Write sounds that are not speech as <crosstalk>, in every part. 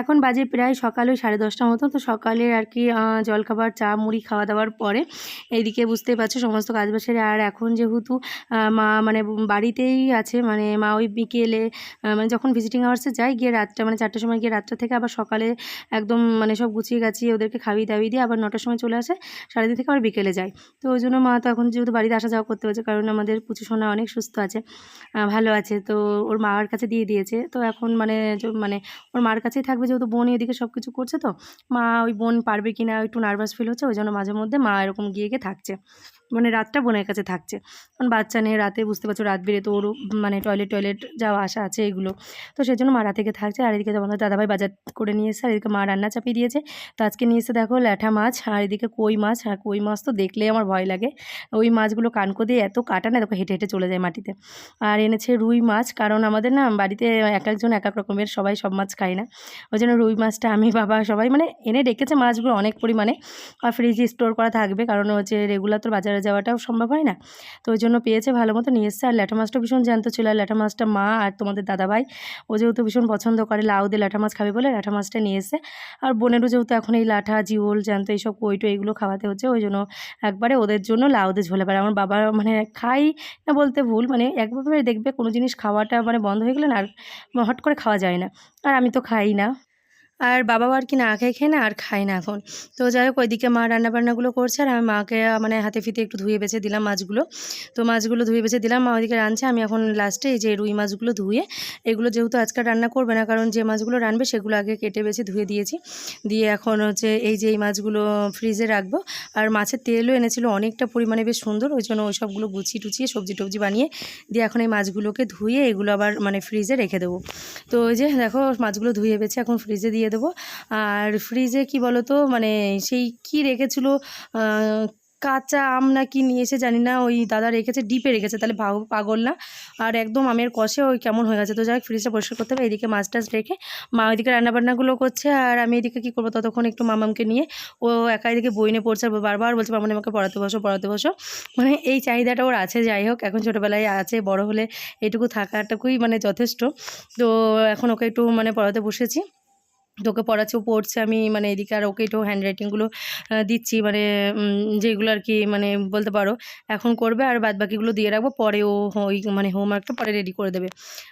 এখন বাজে প্রায় সকাল ওই সাড়ে দশটার মতো তো সকালে আর কি জলখাবার, চা, মুড়ি খাওয়া দাওয়ার পরে এইদিকে বুঝতেই পারছ সমস্ত কাজ বাসের আর এখন যেহেতু মা মানে বাড়িতেই আছে মানে মা ওই বিকেলে মানে যখন ভিজিটিং আওয়ার্সে যায়, গিয়ে রাতটা মানে চারটার সময় গিয়ে রাতটা থেকে আবার সকালে একদম মানে সব গুছিয়ে গাছিয়ে ওদেরকে খাইয়ে দাবিয়ে দিয়ে আবার নটার সময় চলে আসে সাড়ে তিন থেকে আবার বিকেলে যায়। তো ওই জন্য মা তো এখন যেহেতু বাড়িতে আসা যাওয়া করতে পারছে, কারণ আমাদের পুচু সোনা অনেক সুস্থ আছে ভালো আছে, তো ওর মার কাছে দিয়ে দিয়েছে। তো এখন মানে মানে ওর মার কাছেই থাকবে যেহেতু বোন এদিকে সব কিছু করছে তো। মা ওই বোন পারবে কি না একটু নার্ভাস ফিল হচ্ছে, ওই জন্য মাঝে মধ্যে মা এরকম গিয়ে গিয়ে থাকছে। মানে রাতটা বোনের কাছে থাকছে। কারণ বাচ্চা নেই রাতে বুঝতে পারছ, রাত বেরিয়ে তো ওর মানে টয়লেট টয়লেট যাওয়া আসা আছে এগুলো। তো সেই জন্য মা রাতে গিয়ে থাকছে, আর এদিকে তোমাদের দাদাভাই বাজার করে নিয়ে এসেছে আর এদিকে মা রান্না চাপিয়ে দিয়েছে। তো আজকে নিয়ে এসে দেখো ল্যাঠা মাছ, আর এদিকে কই মাছ, আর কই মাছ তো দেখলেই আমার ভয় লাগে। ওই মাছগুলো কানকো দিয়ে এত কাটা না, দেখো হেঁটে হেঁটে চলে যায় মাটিতে। আর এনেছে রুই মাছ, কারণ আমাদের না বাড়িতে এক একজন এক এক রকমের সবাই সব মাছ খায় না। ওই জন্য রুই মাছটা আমি <laughs> বাবা সবাই মানে এনে রেখেছে মাছগুলো অনেক পরিমাণে। আর ফ্রিজে স্টোর করা থাকবে, কারণ হচ্ছে রেগুলার তো বাজারে যাওয়াটাও সম্ভব হয় না। তো ওই জন্য পেয়েছে ভালো মতো, নিয়ে এসছে। আর ল্যাটা মাছটা ভীষণ জ্যান্ত ছিল। আর ল্যাটা মাছটা মা আর তোমাদের দাদাভাই, ও যেহেতু ভীষণ পছন্দ করে, লাউ দিয়ে ল্যাটা মাছ খাবে বলে ল্যাটা মাছটা নিয়ে এসে আর বোনেরও যেহেতু এখন এই লাঠা জিওল, জ্যান্ত এইসব কইটো এগুলো খাওয়াতে হচ্ছে ওই জন্য একবারে ওদের জন্য লাউ দিয়ে ঝোলে পারে আমার বাবা মানে খাই না বলতে ভুল মানে একভাবে দেখবে কোনো জিনিস খাওয়াটা মানে বন্ধ হয়ে গেলে না আর হট করে খাওয়া যায় না। আর আমি তো খাই না। আর বাবাও আর কি না খেয়ে খেয়ে না আর খায় না এখন। তো যাই হোক, ওইদিকে মা রান্নাবান্নাগুলো করছে আর আমি মাকে মানে হাতে ফিতে একটু ধুয়ে বেছে দিলাম মাছগুলো। তো মাছগুলো ধুয়ে বেছে দিলাম, মা ওইদিকে রাঁধছে, আমি এখন লাস্টে এই যে রুই মাছগুলো ধুয়ে, এগুলো যেহেতু আজকে রান্না করবে না, কারণ যে মাছগুলো রানবে সেগুলো আগে কেটে বেছে ধুয়ে দিয়েছি। দিয়ে এখন হচ্ছে এই যে এই মাছগুলো ফ্রিজে রাখব। আর মাছের তেলও এনেছিল, অনেকটা পরিমাণে বেশ সুন্দর, ওই জন্য ওই সবগুলো গুছিয়ে টুচিয়ে সবজি টবজি বানিয়ে দিয়ে এখন এই মাছগুলোকে ধুয়ে এগুলো আবার মানে ফ্রিজে রেখে দেবো। তো ওই যে দেখো মাছগুলো ধুয়ে বেছে এখন ফ্রিজে দিয়ে দেবো। আর ফ্রিজে কি বলো তো মানে সেই কি রেখেছিল কাঁচা আম না কি নিয়ে এসে জানি না, ওই দাদা রেখেছে, ডিপে রেখেছে, তাহলে ভাগ, পাগল না। আর একদম আমের কষে ওই কেমন হয়ে গেছে, তো যাই ফ্রিজটা পরিষ্কার করতে হবে, এদিকে মাছ টাছ রেখে মা ওইদিকে রান্নাবান্নাগুলো করছে, আর আমি এদিকে কী করব, ততক্ষণ একটু মামামকে নিয়ে, ও একা এদিকে বই নিয়ে পড়ছে বারবার বলছে, মামনি আমাকে পড়াতে বসো পড়াতে বসো। মানে এই চাহিদাটা ওর আছে, যাই হোক, এখন ছোটোবেলায় আছে, বড় হলে এটুকু থাকাটুকুই মানে যথেষ্ট। তো এখন ওকে একটু মানে পড়াতে বসেছি তোকে পড়াচ্ছে, ও পড়ছে, আমি মানে এদিকে আর ওকে একটু হ্যান্ড রাইটিংগুলো দিচ্ছি মানে যেগুলো আর কি মানে বলতে পারো, এখন করবে আর বাদ বাকিগুলো দিয়ে রাখব, পরে ও ওই মানে হোমওয়ার্কটা পরে রেডি করে দেবে।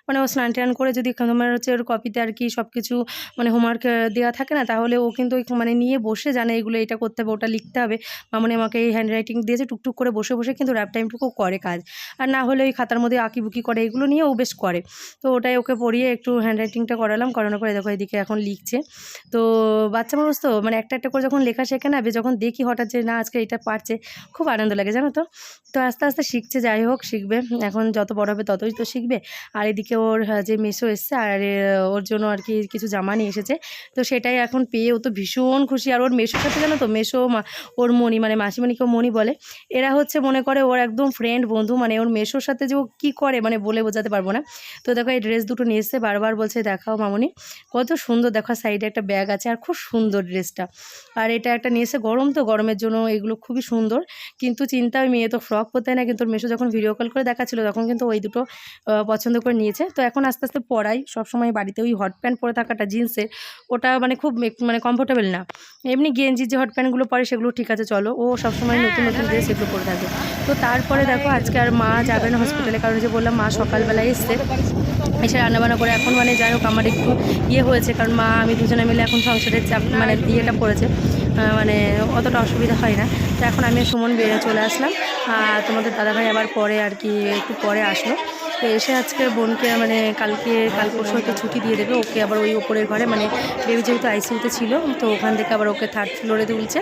মানে ও স্নান টান করে যদি তোমার হচ্ছে ওর কপিতে আর কি সব কিছু মানে হোমওয়ার্ক দেওয়া থাকে না, তাহলে ও কিন্তু মানে নিয়ে বসে জানে এগুলো, এটা করতে হবে, ওটা লিখতে হবে। মামনি আমাকে এই হ্যান্ড রাইটিং দিয়েছে, টুকটুক করে বসে বসে কিন্তু র্যাপ টাইমটুকু করে কাজ। আর না হলে ওই খাতার মধ্যে আঁকিবুকি করে, এগুলো নিয়ে ও বেশ করে। তো ওটাই ওকে পড়িয়ে একটু হ্যান্ড রাইটিংটা করালাম, করানোর পরে দেখো এদিকে এখন লিখছে। তো বাচ্চা মানুষ তো মানে একটা একটা করে যখন লেখা শেখে না যখন দেখি হঠাৎ যে না, আজকে এটা পারছে, খুব আনন্দ লাগে, জানো তো? তো আস্তে আস্তে শিখছে, যাই হোক, শিখবে। এখন যত বড় হবে ততই তো শিখবে। আর এদিকে ওর যে মেসো এসছে, আর ওর জন্য আর কি কিছু জামা নিয়ে এসেছে। তো সেটাই এখন পেয়ে ও তো ভীষণ খুশি। আর ওর মেসোর সাথে জানো তো, মেসো ওর মনি মানে মাসিমণিকেও মনি বলে, এরা হচ্ছে মনে করে ওর একদম ফ্রেন্ড বন্ধু মানে ওর মেসোর সাথে যে ও কী করে মানে বলে বোঝাতে পারব না। তো দেখো, এই ড্রেস দুটো নিয়ে এসছে, বারবার বলছে, দেখাও মামনি, কত সুন্দর, দেখো সাইডে একটা ব্যাগ আছে আর খুব সুন্দর ড্রেসটা। আর এটা একটা নিয়ে এসে গরম তো, গরমের জন্য এগুলো খুবই সুন্দর। কিন্তু চিন্তা, ওই মেয়ে তো ফ্রক পরতে না, কিন্তু মেশো যখন ভিডিও কল করে দেখাচ্ছিল, তখন কিন্তু ওই দুটো পছন্দ করে নিয়েছে। তো এখন আস্তে আস্তে পরাই। সবসময় বাড়িতে ওই হট প্যান্ট পরে থাকাটা জিন্সের ওটা মানে খুব মানে কমফোর্টেবল না। এমনি গেঞ্জি যে হট প্যান্টগুলো পরে, সেগুলো ঠিক আছে, চলো। ও সবসময় নতুন নতুন ড্রেস এগুলো পরে থাকে। তো তারপরে দেখো, আজকে আর মা যাবে না হসপিটালে কারণ যে বললাম, মা সকালবেলায় এসছে। এসে রান্নাবান্না করে, এখন মানে যাই হোক, আমার একটু ইয়ে হয়েছে, কারণ মা দুজনে মিলে এখন সংসারের চাপ মানে ইয়েটা পড়েছে মানে অতটা অসুবিধা হয় না। তো এখন আমি সুমন বেড়ে চলে আসলাম। আর তোমাদের দাদাভাই আবার পরে আর কি একটু পরে আসলো। এসে আজকে বোনকে মানে কালকে কাল পরশু হয়তো ছুটি দিয়ে দেবে ওকে আবার ওই ওপরের ঘরে মানে বেবি যেহেতু আইসিউতে ছিল তো ওখান থেকে আবার ওকে থার্ড ফ্লোরে তুলছে।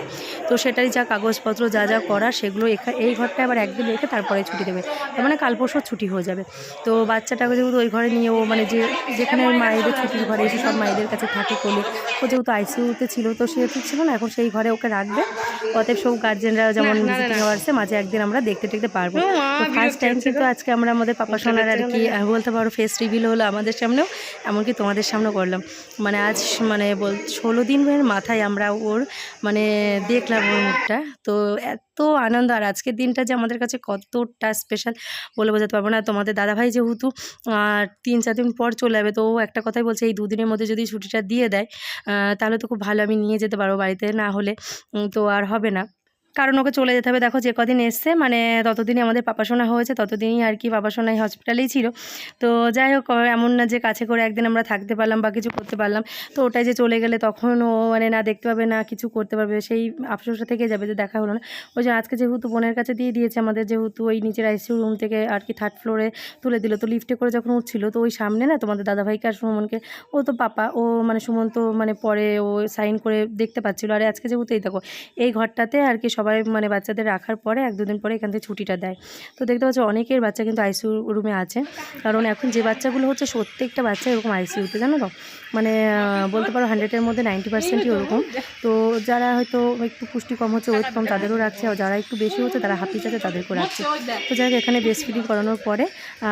তো সেটারই যা কাগজপত্র যা যা করা সেগুলো এই ঘরটা আবার একদিন রেখে তারপরে ছুটি দেবে। তার মানে কাল পরশু ছুটি হয়ে যাবে। তো বাচ্চাটাকে যেহেতু ওই ঘরে নিয়ে ও মানে যে যেখানে ওই মায়েদের ছুটির ঘরে এসে সব মায়েদের কাছে থাকে কোলে ও যেহেতু আইসিউতে ছিল তো সে ঠিক ছিল না এখন সেই ঘরে ওকে রাখবে। অতএব সব গার্জেনরা যেমন ভিজিটিং আওয়ার্সে মাঝে একদিন আমরা দেখতে দেখতে পারব তো ফার্স্ট টাইম কিন্তু আজকে আমরা আমাদের পাপা সোনার আর কি বলতে পারো ফেস রিভিল হলো আমাদের সামনেও এমনকি তোমাদের সামনেও করলাম। মানে আজ মানে বল ষোলো দিনের মাথায় আমরা ওর মানে দেখলাম ওর মুখটা। তো এত আনন্দ আর আজকের দিনটা যে আমাদের কাছে কতটা স্পেশাল বলে বোঝাতে পারব না। তোমাদের দাদাভাই যেহেতু তিন চার দিন পর চলে যাবে তো ও একটা কথাই বলছে এই দুদিনের মধ্যে যদি ছুটিটা দিয়ে দেয় তাহলে তো খুব ভালো আমি নিয়ে যেতে পারব বাড়িতে না হলে তো আর হবে না। কারণ ওকে চলে যেতে হবে। দেখো যে কদিন এসছে মানে ততদিনই আমাদের পাপাশোনা হয়েছে, ততদিনই আর কি পাপাশোনাই হসপিটালেই ছিল। তো যাই হোক, এমন না যে কাছে করে একদিন আমরা থাকতে পারলাম বা কিছু করতে পারলাম। তো ওটাই যে চলে গেলে তখন ও মানে না দেখতে পাবে, না কিছু করতে পারবে, সেই আফসোসটা থেকে যাবে যে দেখা হলো না। ওই জন্য আজকে যেহেতু বোনের কাছে দিয়ে দিয়েছে আমাদের, যেহেতু ওই নিচের আইসিউ রুম থেকে আর কি থার্ড ফ্লোরে তুলে দিল, তো লিফটে করে যখন উঠছিল, তো ওই সামনে না তোমাদের দাদাভাইকে আর সুমনকে, ও তো পাপা, ও মানে সুমন তো মানে পরে ও সাইন করে দেখতে পাচ্ছিলো। আর আজকে যেহেতু এই দেখো, এই ঘরটাতে আর কি সবাই মানে বাচ্চাদের রাখার পরে এক দুদিন পরে এখান থেকে ছুটিটা দেয়। তো দেখতে পাচ্ছ অনেকের বাচ্চা কিন্তু আইসিউ রুমে আছে। কারণ এখন যে বাচ্চাগুলো হচ্ছে প্রত্যেকটা বাচ্চা এরকম আইসিউতে জানো তো? মানে বলতে পারো হান্ড্রেডের মধ্যে নাইনটি পার্সেন্টই ওরকম। তো যারা হয়তো একটু পুষ্টি কম হচ্ছে ওয়েট কম তাদেরও রাখছে। আর যারা একটু বেশি হচ্ছে তারা হাঁপিয়ে যাচ্ছে তাদেরকেও রাখছে। তো যাই এখানে ব্রেস্ট ফিডিং করানোর পরে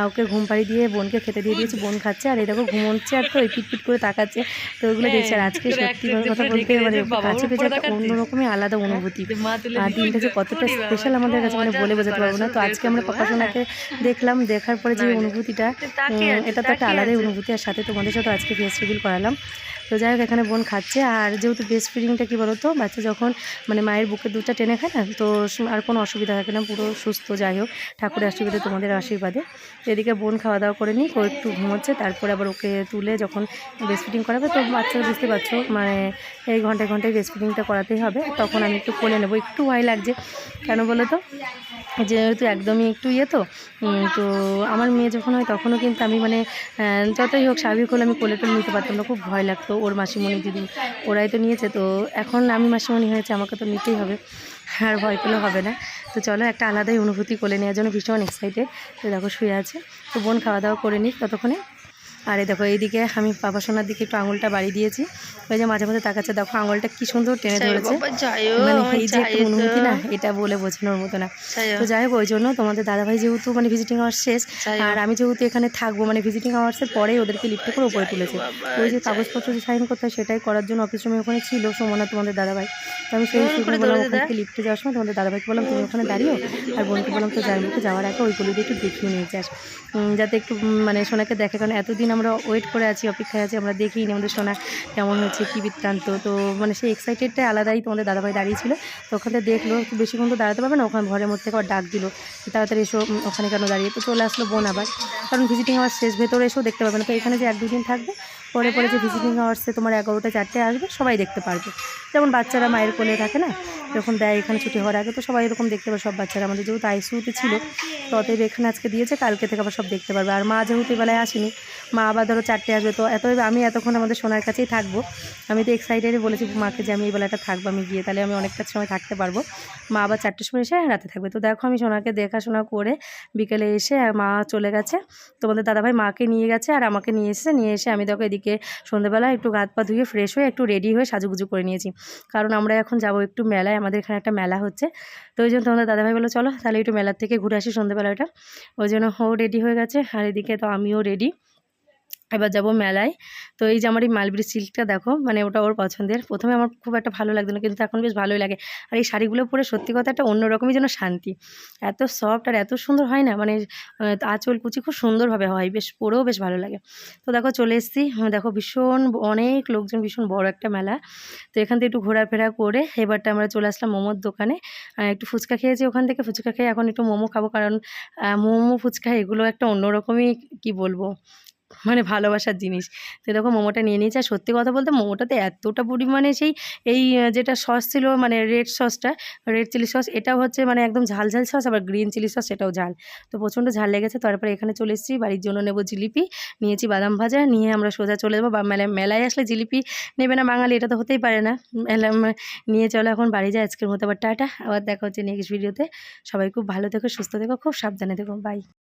ওকে ঘুম পাড়ি দিয়ে বোনকে খেতে দিয়ে দিয়েছি বোন খাচ্ছে। আর দেখো ঘুমোচ্ছে আর তো এই পিট করে তাকাচ্ছে। তো ওগুলো দেখছি। আর আজকে সত্যি কথা বলতে মানে কাছে পেয়েছে একটা অন্যরকমই আলাদা অনুভূতি। আর দিনটা যে কতটা স্পেশাল আমাদের কাছে মানে বলে বোঝাতে পারব না। তো আজকে আমরা পড়াশোনাকে দেখলাম দেখার পরে যে অনুভূতিটা এটা তো একটা আলাদাই অনুভূতি। আর সাথে তোমাদের সাথে আজকে ফেস রিভিল করালাম তো যাই হোক, এখানে বোন খাচ্ছে। আর যেহেতু ব্রেস্ট ফিডিংটা কী বলো তো বাচ্চা যখন মানে মায়ের বুকের দুধটা টেনে খায় না, তো আর কোনো অসুবিধা থাকে না, পুরো সুস্থ। যাই হোক, ঠাকুরের আশীর্বাদে তোমাদের আশীর্বাদে। এদিকে বোন খাওয়া দাওয়া করে নিই একটু ঘুমোচ্ছে, তারপরে আবার ওকে তুলে যখন ব্রেস্ট ফিডিং করাবে, তো বাচ্চা বুঝতে পারছ মানে এই ঘন্টায় ঘন্টায় ব্রেস্ট ফিডিংটা করাতেই হবে। তখন আমি একটু কোলে নেব, একটু ভয় লাগছে। কেন বলো তো যেহেতু একদমই একটু ইয়ে তো তো আমার মেয়ে যখন হয় তখনও কিন্তু আমি মানে যতই হোক স্বাভাবিক হলে আমি কোলে টোলে নিতে পারতাম না, খুব ভয় লাগতো। ওর মাসিমণি দিদি, ওরাই তো নিয়েছে, তো এখন আমি মাসিমণি হয়েছে, আমাকে তো নিতেই হবে, আর ভয় পেলে হবে না। তো চলো একটা আলাদাই অনুভূতি করে নেওয়ার জন্য ভীষণ এক্সাইটেড তো দেখো শুয়ে আছে, তো বোন খাওয়া দাওয়া করে নিক ততক্ষণে। আর এই দেখো এইদিকে আমি বাবা সোনার দিকে একটু আঙুলটা বাড়ি দিয়েছি। ওই যে মাঝে মাঝে তাকাচ্ছে দেখো আঙুলটা কি সুন্দর টেনে ধরেছে। মানে এই যে একটা অনুভূতি না এটা বলে বোঝানোর মতো না। তো যাই হোক ওই জন্য তোমাদের দাদাভাই যেহেতু মানে ভিজিটিং আওয়ার শেষ আর আমি যেহেতু এখানে থাকব মানে ভিজিটিং আওয়ার্সের পরেই ওদেরকে লিফটে করে উপরে তুলেছে। ওই যে কাগজপত্র যে সাইন করতে হয় সেটাই করার জন্য অফিস রুমে ওখানে ছিল সোমনা তোমাদের দাদাভাই। তো আমি সেই সুযোগে বললাম ওখান লিফটে যাওয়ার সময় তোমাদের দাদাভাইকে বললাম তুমি ওখানে দাঁড়িয়েও আর বোনকে বললাম তো যার মুখে যাওয়ার আগে ওইগুলো দিয়ে একটু দেখিয়ে নিয়ে যাস। যাতে একটু মানে সোনাকে দেখে কারণ এতদিন আমরা ওয়েট করে আছি, অপেক্ষায় আছি, আমরা দেখিনি আমাদের সোনা কেমন হচ্ছে কী বৃত্তান্ত। তো মানে সেই এক্সাইটেডটাই আলাদাই তোমাদের দাদাভাই দাঁড়িয়েছিল তো ওখানে দেখল, একটু বেশিক্ষণ তো দাঁড়াতে পারবে না, ওখানে ঘরের মধ্যে থেকে আবার ডাক দিল তাড়াতাড়ি এসো ওখানে কেন দাঁড়িয়ে। তো চলে আসলো বোন আবার। কারণ ভিজিটিং আওয়ার শেষ, ভেতরে এসেও দেখতে পাবে না। তো এখানে যে এক দুদিন থাকবে, পরে পরে যে ভিজিটিং আওয়ার্সে তোমার এগারোটা, চারটে আসবে, সবাই দেখতে পারবে। যেমন বাচ্চারা মায়ের কোলে থাকে না, যখন দেয় এখানে ছুটি হওয়ার আগে, তো সবাই এরকম দেখতে পাবে, সব বাচ্চারা। আমাদের যেহেতু আইসিউতে ছিল, তো অতএব এখানে আজকে দিয়েছে, কালকে থেকে আবার সব দেখতে পারবে। আর মা যেহেতু এবেলায় আসেনি মা আবার ধরো চারটে আসবে, তো এত আমি এতক্ষণ আমাদের সোনার কাছেই থাকব। আমি তো এক্সাইটেডই বলেছি মাকে যে আমি এই বেলাটা থাকব, আমি গিয়ে তাহলে আমি অনেকটা সময় থাকতে পারব। মা আবার চারটের সময় এসে রাতে থাকবে। তো দেখো আমি সোনাকে দেখাশোনা করে বিকেলে এসে মা চলে গেছে। তোমাদের দাদাভাই মাকে নিয়ে গেছে আর আমাকে নিয়ে এসেছে। নিয়ে এসে আমি দেখো এদিকে সন্ধ্যেবেলা একটু গাত পা ধুয়ে ফ্রেশ হয়ে একটু রেডি হয়ে সাজুগুজু করে নিয়েছি। কারণ আমরা এখন যাব একটু মেলায়, আমাদের এখানে একটা মেলা হচ্ছে। তো ওই জন্য তোমাদের দাদাভাই বলল, চলো তাহলে একটু মেলার থেকে ঘুরে আসি সন্ধ্যেবেলাটা ওই জন্য ও রেডি হয়ে গেছে। আর এদিকে তো আমিও রেডি এবার যাব মেলায়। তো এই যে আমার এই মালবিরি সিল্কটা দেখো মানে ওটা ওর পছন্দের। প্রথমে আমার খুব একটা ভালো লাগতো না, কিন্তু এখন বেশ ভালোই লাগে। আর এই শাড়িগুলো পরে সত্যি কথা একটা অন্যরকমই যেন শান্তি। এত সফট আর এত সুন্দর হয় না মানে আঁচল কুচি খুব সুন্দরভাবে হয়, বেশ পরেও বেশ ভালো লাগে। তো দেখো চলে এসেছি দেখো ভীষণ অনেক লোকজন, ভীষণ বড় একটা মেলা। তো এখান থেকে একটু ঘোরাফেরা করে এবারটা আমরা চলে আসলাম মোমোর দোকানে। একটু ফুচকা খেয়েছি ওখান থেকে, ফুচকা খেয়ে এখন একটু মোমো খাব। কারণ মোমো, ফুচকা এগুলো একটা অন্যরকমই, কি বলব? মানে ভালোবাসার জিনিস। তো দেখো মোমোটা নিয়ে নিয়েছি, আর সত্যি কথা বলতে মোমোটাতে এতটা পরিমাণে সেই এই যেটা সস ছিল মানে রেড সসটা রেড চিলি সস এটাও হচ্ছে মানে একদম ঝাল ঝাল সস, আবার গ্রিন চিলি সস সেটাও ঝাল। তো প্রচণ্ড ঝাল লেগেছে, তারপরে এখানে চলে এসেছি, বাড়ির জন্য নেব জিলিপি, নিয়েছি বাদাম ভাজা, নিয়ে আমরা সোজা চলে যাব, বা মেলায় মেলায় আসলে জিলিপি নেবে না, বাঙালি এটা তো হতেই পারে না। নিয়ে চলো এখন বাড়ি যায় আজকের মতো আবার টাটা, আবার দেখা হচ্ছে নেক্সট ভিডিওতে সবাই খুব ভালো থেকো, সুস্থ থেকো, খুব সাবধানে থেকো বাই